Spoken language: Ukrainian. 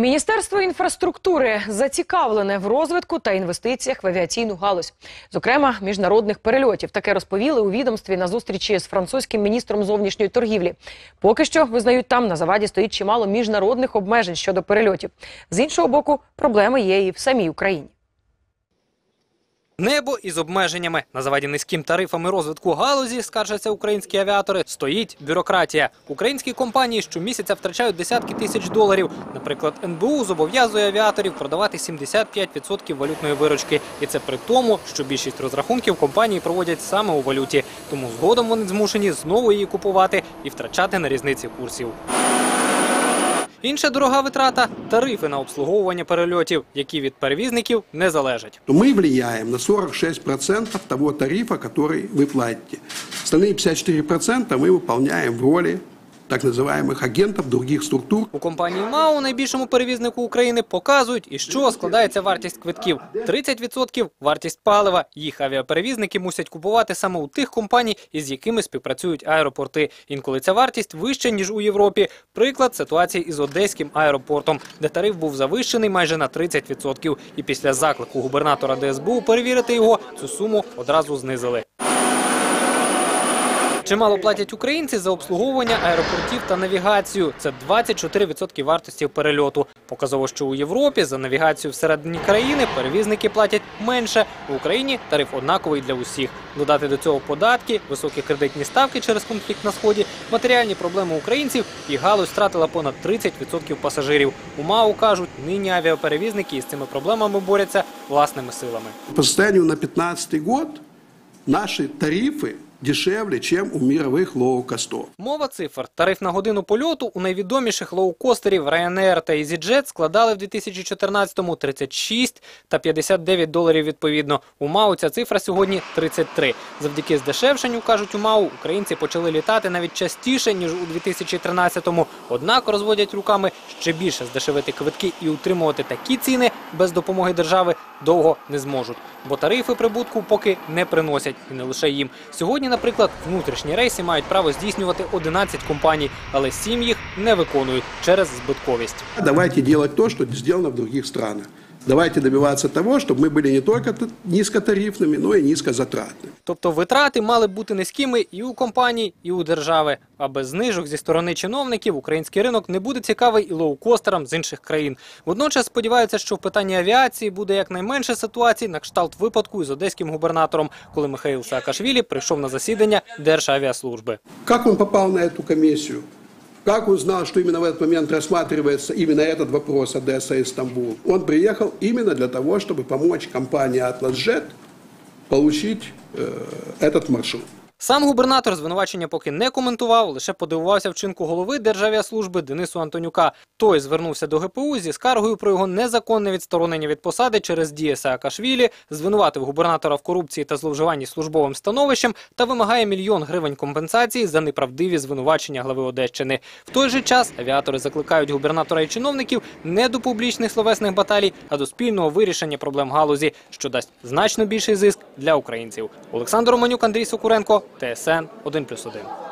Міністерство інфраструктури зацікавлене в розвитку та інвестиціях в авіаційну галузь, зокрема міжнародних перельотів. Таке розповіли у відомстві на зустрічі з французьким міністром зовнішньої торгівлі. Поки що визнають там на заваді стоїть чимало міжнародних обмежень щодо перельотів. З іншого боку, проблеми є і в самій Україні. Небо із обмеженнями на заваді низьким тарифами розвитку галузі, скаржаться українські авіатори, стоїть бюрократія. Українські компанії щомісяця втрачають десятки тисяч доларів. Наприклад, НБУ зобов'язує авіаторів продавати 75% валютної виручки, і це при тому, що більшість розрахунків компанії проводять саме у валюті. Тому згодом вони змушені знову її купувати і втрачати на різниці курсів. Інша дорога витрата тарифи на обслуговування перельотів, які від перевізників не залежать. то мы влияем на 46% того тарифа, который вы платите. Остальные 54% мы выполняем в роли так называемых агентов других структур. У компанії МАУ, найбільшому перевізнику України, показують, із чого складається вартість квитків. 30% – вартість палива. Їх авіаперевізники мусять купувати саме у тих компаній, із якими співпрацюють аеропорти. Інколи ця вартість вища, ніж у Європі. Приклад ситуації із Одеським аеропортом, де тариф був завищений майже на 30%. І після заклику губернатора ДСБУ перевірити його, цю суму одразу знизили. Чимало платять українці за обслуговування аеропортів та навігацію. Це 24% вартості перельоту. Показово, що у Європі за навігацію всередині країни перевізники платять менше. В Україні тариф однаковий для усіх. Додати до цього податки, високі кредитні ставки через конфлікт на сході, матеріальні проблеми українців і галузь втратила понад 30% пасажирів. У МАУ кажуть, нині авіаперевізники із цими проблемами борються власними силами. По на 2015 год наши тарифы дешевле, чем у мировых лоу-костов. Мова цифр. Тариф на годину польоту у найвідоміших лоукостерів Ryanair та EasyJet складали в 2014-му 36 та 59 доларів відповідно. У МАУ ця цифра сьогодні 33. Завдяки здешевшенню, кажуть у МАУ, українці почали літати навіть частіше, ніж у 2013-му. Однак розводять руками ще більше здешевити квитки і утримувати такі ціни без допомоги держави довго не зможуть. Бо тарифи прибутку поки не приносять. І не лише їм. Сьогодні, наприклад, внутрішні рейси мають право здійснювати 11 компаній, але 7 їх не виконують через збитковість. Давайте робити то, що зроблено в інших странах. Давайте добиваться того, чтобы мы были не только т- низкотарифными, но и низкозатратными. Тобто витрати мали б бути низькими і у компаній, і у держави. А без знижок зі сторони чиновників український ринок не буде цікавий і лоукостерам з інших країн. Водночас сподіваються, що в питанні авіації буде якнайменше ситуацій на кшталт випадку із одеським губернатором, коли Михаїл Саакашвілі прийшов на засідання Державіаслужби. Как он попал на эту комиссию? Как он знал, что именно в этот момент рассматривается именно этот вопрос Одесса и Стамбул? Он приехал именно для того, чтобы помочь компании «Атласжет» получить э, этот маршрут. Сам губернатор звинувачення поки не коментував, лише подивувався вчинку голови Державіаслужби Денису Антонюка. Той звернувся до ГПУ зі скаргою про його незаконне відсторонення від посади через дії Саакашвілі, звинуватив губернатора в корупції та зловживанні службовим становищем та вимагає мільйон гривень компенсації за неправдиві звинувачення глави Одещини. В той же час авіатори закликають губернатора і чиновників не до публічних словесних баталій, а до спільного вирішення проблем галузі, що дасть значно більший зиск для українців. Олександр Романюк, Андрій Сокуренко, ТСН 1+,1.